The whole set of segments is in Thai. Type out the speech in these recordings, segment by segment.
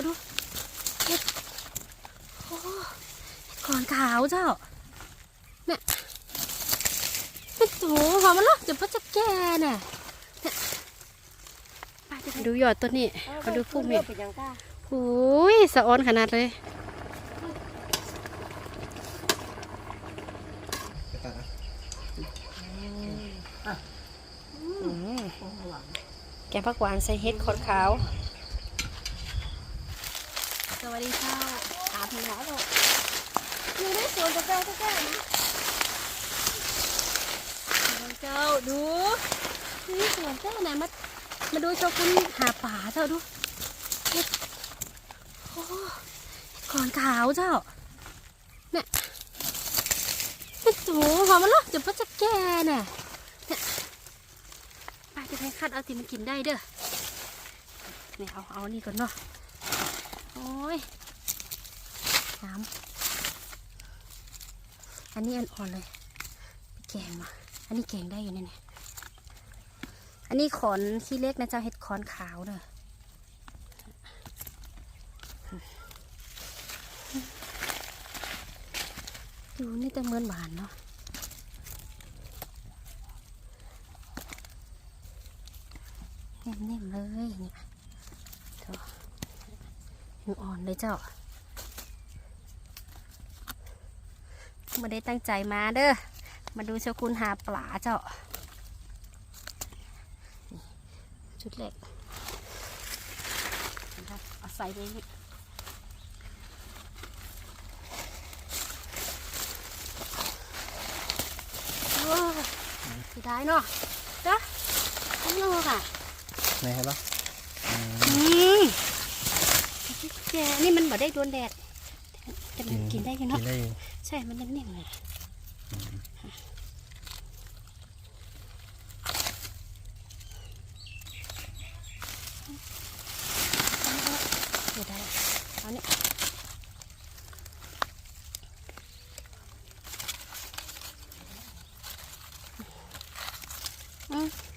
าดูเห็ดโอ้ขอนขาวเจ้าเนี่ยโอ้โหหอมมันหรอจะพ่อจะแก่เนี่ยดูยอดตัวนี้มาดูพุ่มเนี่ยโอ้ยสะออนขนาดเลยแกงผักหวานใส่เห็ดขอดขาว สวัสดีเจ้าอาบน้ำแล้วอยู่ในสวนกาแฟก็แก่นะเจ้าดูนี่สวนเจ้าไหนมามาดูโชกุนหาป่าเจ้าดูเห็ดโอ้ขอนขาวเจ้าเนี่ยโอ้โหหอมมันหรอจะพ่อจะแก่น่ะเนี่ยไปจะไปคัดเอาที่มันกินได้เด้อเนี่ยเอาเอานี่ก่อนเนาะโอ้ยน้ำอันนี้อันอ่อนเลยแกงมาอันนี้แกงได้อยู่เนี่ยอันนี้ขอนขี้เล็กนะเจ้าเห็ดขอนขาวเด้อดูนี่แต่เมือนหวานเนาะนิ่มๆเลยเนี่ย งอ่อนเลยเจ้าไม่ได้ตั้งใจมาเด้อ มาดูเจ้าคุณหาปลาเจ้า ชุดเล็กเอาใส่ไปนี่โอ้เสียดายเนาะจ้ะทั้งโลกอะไหนครับล่ะอืม แกนี่มันบ่ได้โดนแดดแต่มันกินได้อยังกิเนาะนได้อยู่ใช่มันนิ่มๆเลยเดี๋ยวได้เอาเนี่ยอืม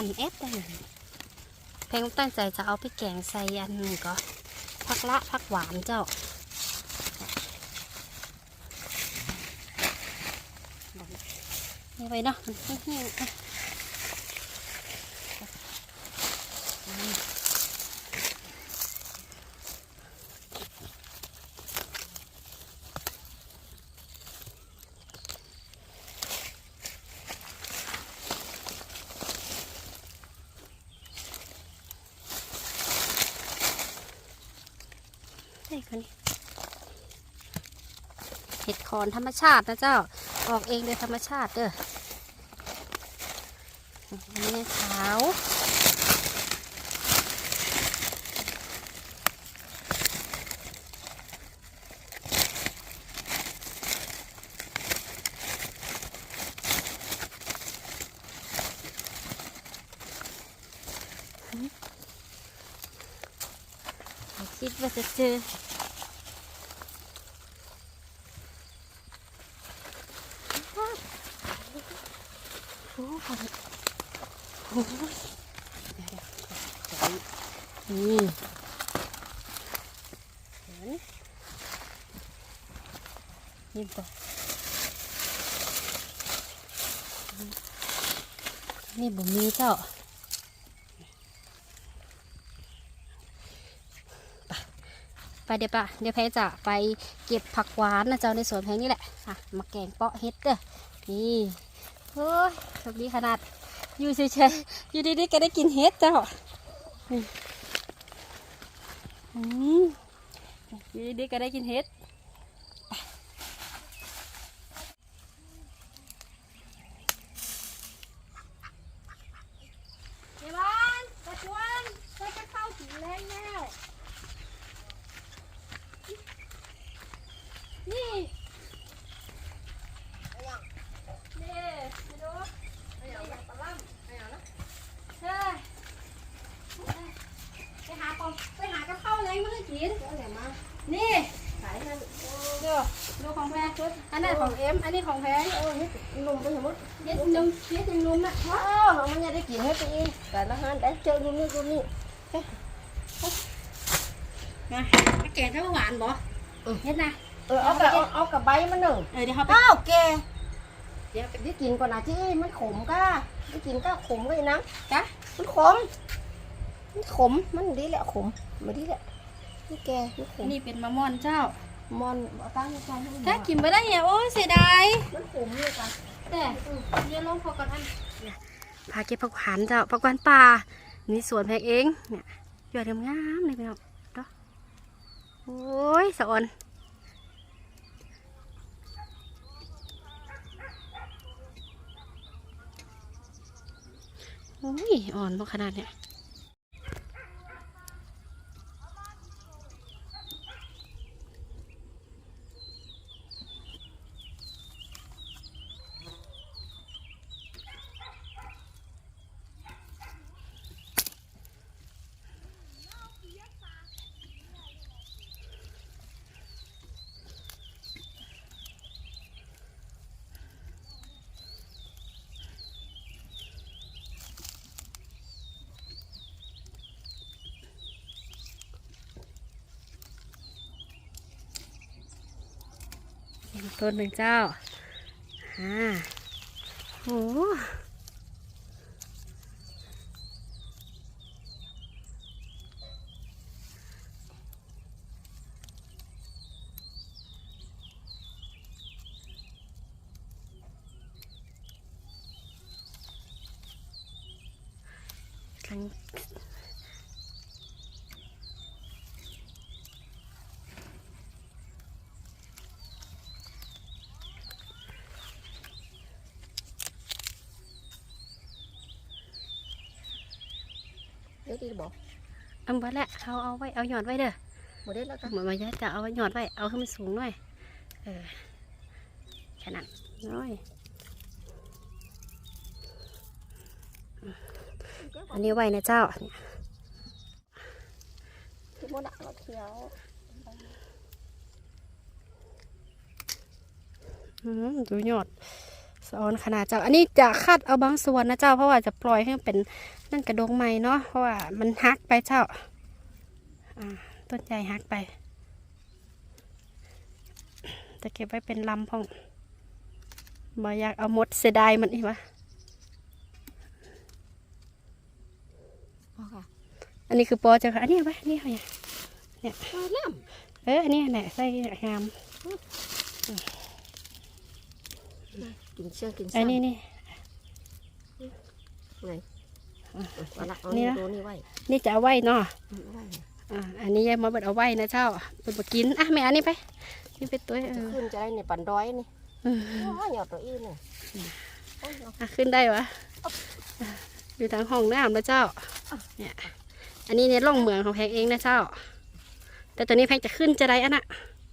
หั่นแอปได้เลยเพลงตั้งใจจะเอาไปแกงใส่อันหนึ่งก็พักละพักหวานเจ้านี่ไปเนาะมันแห้งๆอะอืมใช่คนนี้ เห็ดคอนธรรมชาตินะเจ้า ออกเองโดยธรรมชาติเด้อันนี้ขาวคิดว่าจะเจอ โอ้โอ้ยนี่เห็นนี่ก่อนนี่บ่มีเจ้าไปเดี๋ยวปะเดี๋ยวแพรจะไปเก็บผักหวานนะเจ้าในสวนแพงนี่แหละค่ะมาแกงเปาะเฮ็ดเด้อนี่ เฮ้ยโชคดีขนาด อยู่เฉยๆ อยู่ดีๆก็ได้กินเห็ดเจ้าอืมอืมอยู่ดีๆก็ได้กินเห็ดเดี๋ยวบ้านตะชวนไปจะเข้าถึงแล้วแล้วนี่ นี่ไปดูไปเอาไปปลาล่ำไปเอานะเฮ้ยไปหาปอมไปหากระเพราแรงมาให้กิน กิน เอาเนี่ยมา นี่ ขายนั่น ดูดูของแพงอันนั้นของเอ็มอันนี้ของ แพงเออเฮ็ดนุ่มไปสมมติเย็ดนุ่มเย็ดนุ่มนะว้าวมันยังได้กินให้ไปอีกแต่ละห้านได้เจอรุ่นนี้รุ่นนี้นะแกงข้าวหวานบ่เฮ็ดนะเออเอากับเอาเอากับใบมันหนึ่งเออเดี๋ยวเขาไปอ้าวแกเดี๋ยวได้กินก่อนนะที่มันขมก้าได้กินก้าขมเลยนะจ้ะมันขมมันขมมันดีแหละขมมาดีแหละนี่แกมันขมนี่เป็นมะม่อนเจ้า มอนเอาตั้งใจให้มันถ้ากินไม่ได้เนี่ยโอ้ยเสียดายมันขมเลยกันแต่เดี๋ยวลองพอก่อนอันพาเก็บผักหวานเจ้าผักหวานป่านี่สวนแพงเองเนี่ยยอดงามๆเลยพี่น้องเนาะโอ้ยสะออนโอ้ยอ่อนมากขนาดเนี้ย ต้นหนึ่งเจ้าอ่าโอ้ กำลังเดี๋ยวดีบอกเอาไว้แหละเขาเอาไว้เอาหยอดไว้เด้อหมดได้แล้วกันเหมือนมายะจะเอาไว้หยอดไว้เอาให้มันสูงหน่อยเออขนาดน้อยอันนี้ไว้นะเจ้าเนี่ยที่มดอะเราเขียวอืมดูหยอด สะออนขนาดเจ้า อันนี้จะคัดเอาบางส่วนนะเจ้า เพราะว่าจะปล่อยให้มันเป็นนั่นกระดงใหม่เนาะ เพราะว่ามันฮักไปเจ้า อ่า ต้นใหญ่ฮักไป จะเก็บไว้เป็นลำพองบ่อยากเอาหมดเสียดายมันอีกวะพอค่ะอันนี้คือปอเจ้าค่ะ อันนี้เอาไปอันนี้เอาอย่างมาแล้วเออ อันนี้แหละใส่งาม กินเชื่องกินอันนี้นี่ไงเอาละเอานี่นี่นะตัวนี้ไว้นี่จะเอาไว้เนาะเอาไว้อ่าอันนี้ยายมาเบิดเอาไว้นะเจ้าเป็นบกินอะแม่อันนี้ไปนี่เป็นตัวเอจะอขึ้นจะได้ในปันร้อยนี่อืมโอ้ยหยอดตัวอีนี่โอ้ยเอาอะขึ้นได้วะอยู่ทางห้องน้ำนะเจ้าเนี่ยอันนี้เนี่ยล่องเหมืองของแพงเองนะเจ้า แต่ตัวนี้แพงจะขึ้นจะได้อันน่ะ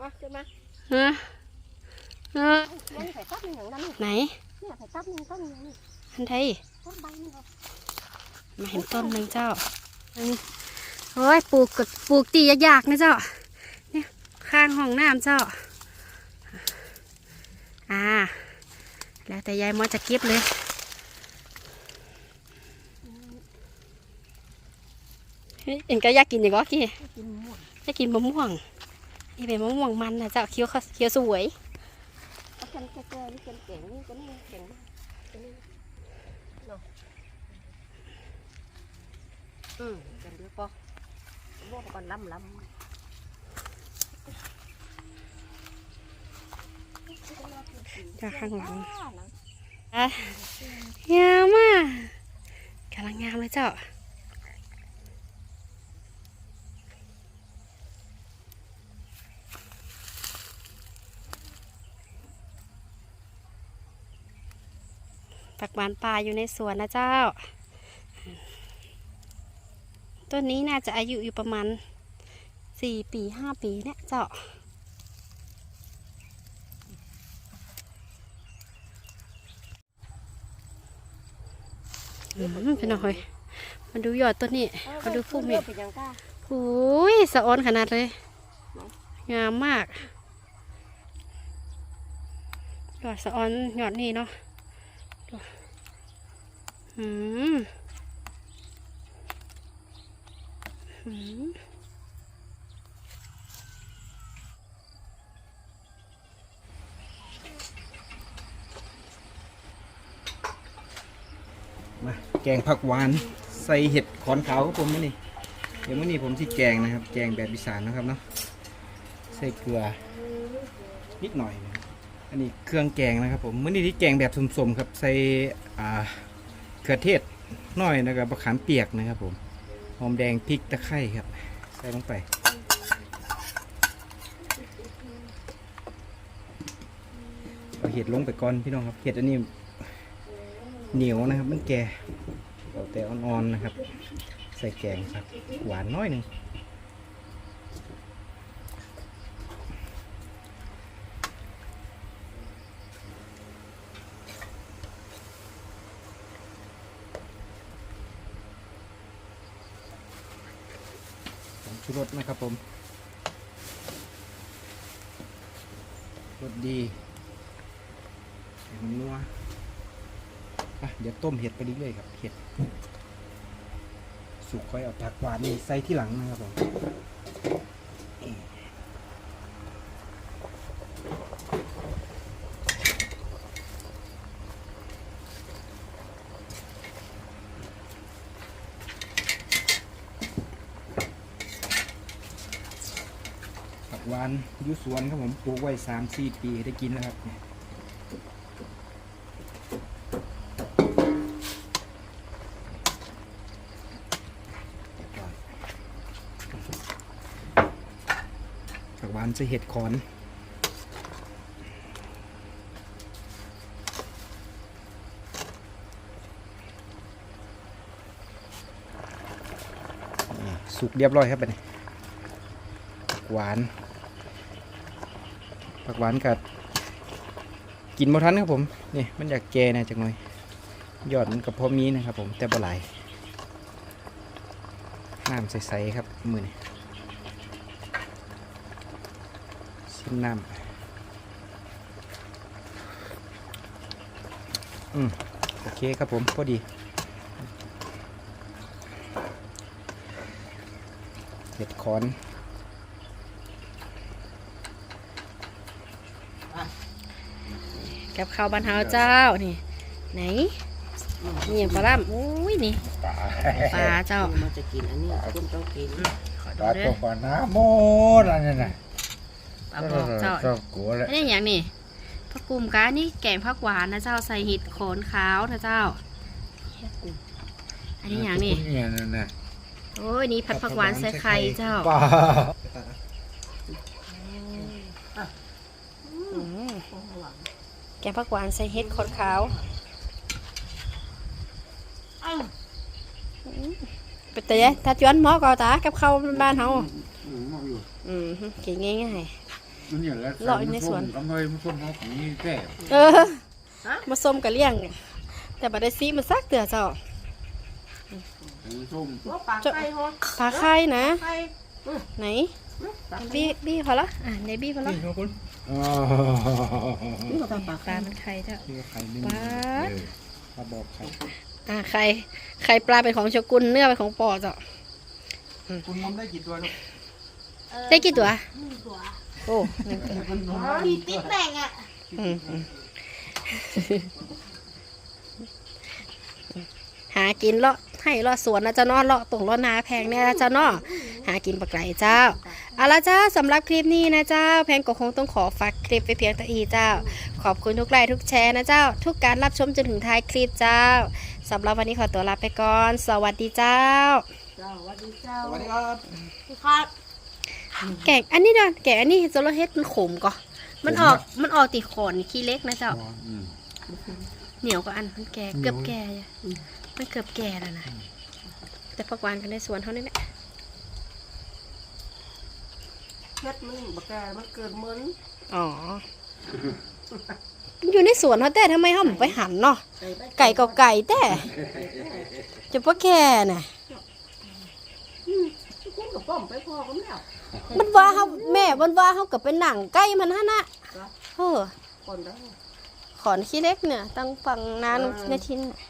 มาขึ้นมาเออ เออมันใส่ตับหนึ่งอย่างนั้นนี่ไหนเนี่ยใส่ตับหนึ่งต้นอย่างนี้อันไทยต้นใบนี่ครับมาเห็นต้นหนึ่งเจ้าอันนี้โอ้ยปลูกกับปลูกตียากๆนะเจ้าเนี่ยข้างห้องน้ำเจ้า อ่า แล้วแต่ยายมอจะเก็บเลยเฮ้ยเอ็นก็อยากกินอย่างก็กี่กินหมดอยากกินมะม่วง นี่เป็นมะม่วงมันนะเจ้าเคี้ยวเขาเคี้ยวสวยเอาแกนแก่ๆนี่แกนแก่งนี่ก็นี่แก่งมากก็นี่เนาะอืมแกนเดียวพอพวกก่อนล้ำล้ำจากข้างหลังอะงามมากกำลังงามเลยเจ้า ผักหวานป่าอยู่ในสวนนะเจ้า ต้นนี้น่าจะอายุอยู่ประมาณสี่ปีห้าปีเนี่ยเจ้าอืมเป็นหน่อยมาดูยอดต้นนี้มาดูพุ่มเนี่เห็ยโอ้ยสะออนขนาดเลย งามมาก ยอดสะออนยอดนี่เนาะ อืมอืมมาแกงผักหวาน ใส่เห็ดขอนขาวครับผมมื้อนี่เดี๋ยวมื้อนี้ผมที่แกงนะครับ แกงแบบอีสานนะครับเนาะใส่เกลือนิดหน่อยนะอันนี้เครื่องแกงนะครับผมมื้อนี้ที่แกงแบบสมๆครับใส่อ่า เขือเทศหน่อยนะครับมะขามเปียกนะครับผมหอมแดงพริกตะไคร้ครับใส่ลงไปเอาเห็ดลงไปก่อนพี่น้องครับเห็ดอันนี้เหนียวนะครับมันแก่เอาแต่อ่อนๆนะครับ ใส่แกงครับหวานน้อยหนึ่งผมชูรส นะครับผมรสดีให้มันนัวอะเดี๋ยวต้มเห็ดไปเรื่อยๆครับ เห็ด สุกค่อยเอาผักหวานนี่ใส่ที่หลังนะครับผมผักหวานอ ยุสวนครับผมปลูกไว้สามสี่ปีได้กินแล้วครับผักหวานจะเห็ดขอนสุกเรียบร้อยครับบัดนี้ผักหวาน ผักหวานกับกินบ่ทันครับผมนี่มันอยากแก่นะจักหน่อยยอดมันกับพอมีนะครับผมแต่บ่หลายน้ำใสๆครับมือนี่ชิมน้ำอืมโอเคครับผมพอดีเห็ดคอน กับข้าวบ้านเฮาเจ้านี่ ไหนนี่อย่างปลาล่ำอุ้ยนี่ปลาเจ้ามันจะกินอันนี้คุณต้องกินขอดูปลาเด้ตัอวปลาน้ำหมดอันนั้นน่ะปลาบอกเจ้าก็กลัวแล้วอันนี้อย่างนี่ผักกุมกานี่แกงผักหวานนะเจ้าใส่เห็ดโขนขาวนะเจ้า อันนี้อย่างนี่เนี่ยนั่นน่ะโอ้ยนี่ผัดผักหวานใส่ไข่เจ้าปลา อืม แกงผักหวานใส่เห็ดโขนขาวอืมเป็นแต่ยังถ้าจวนหมอก็ตากับข้าวบ้านเฮาอืมกินง่ายมันอย่างแล้วเลาะอยู่ในสวนก็ไม่มันส้มเขาของนี่แก่ๆเออมาส้มกับเลี้ยง แต่บัดได้ซีมันซักเตือเจ้ามันส้มว่าปลาไข่ฮะปลาไข่นะไข่ไหนบี้บี้พอละอะในบี้พอละนี่ครับคุณ อ๋อนี่ก็ปลาปลาปลามันไข่เจ้านี่ก็ไข่นึ่งปลาเออปลาบอกไข่อะไข่ไข่ปลาเป็นของโชกุนเนื้อเป็นของปอเจ้าคุณมอมได้กี่ตัวลูกได้กี่ตัวโอ้หนึ่งตัวมีติ๊กแบ่งอะอืมอืมหากินเลาะ ให้เลาะสวนนะเจ้าเนาะเลาะตรงเลาะนาแพงเนี่ยนะเจ้าเนาะหากินปลาไก่เจ้าเอาละเจ้าสำหรับคลิปนี้นะเจ้า แพงก็คงต้องขอฝากคลิปไปเพียงแต่อีเจ้า ขอบคุณทุกไลค์ทุกแชร์นะเจ้า ทุกการรับชมจนถึงท้ายคลิปเจ้าสำหรับวันนี้ขอตัวลาไปก่อน สวัสดีเจ้าเจ้าสวัสดีเจ้าสวัสดีครับครับแกงอันนี้เนาะแกงอันนี้โซโลเฮ็ดมันขมก่อมันออกมันออกติขอนขี้เล็กนะเจ้าอืมเหนียวกว่าอันมันแก่เกือบแก่อะ มันเกือบแก่แล้วนะ แต่ผักหวานกันในสวนเท่านี้แหละเฮ็ดมันบักแกมันเกิดเหมือนอ๋อมันอยู่ในสวนเขาแต่ทำไมเขาไม่ไปหันเนาะ ไก่ใบไก่ก็ไก่แต่ จะพ่อแก่น่ะคุณกับกับป้อมไปพ่อก็ไม่เอามันว่าเฮาแม่มันว่าเฮากับเป็นหนังใกล้มันหั่นน่ะเหรอเออคนได้ขอนขี้เล็กเนี่ย ตั้งฝั่งนานเออในทินมาไข่ก่อน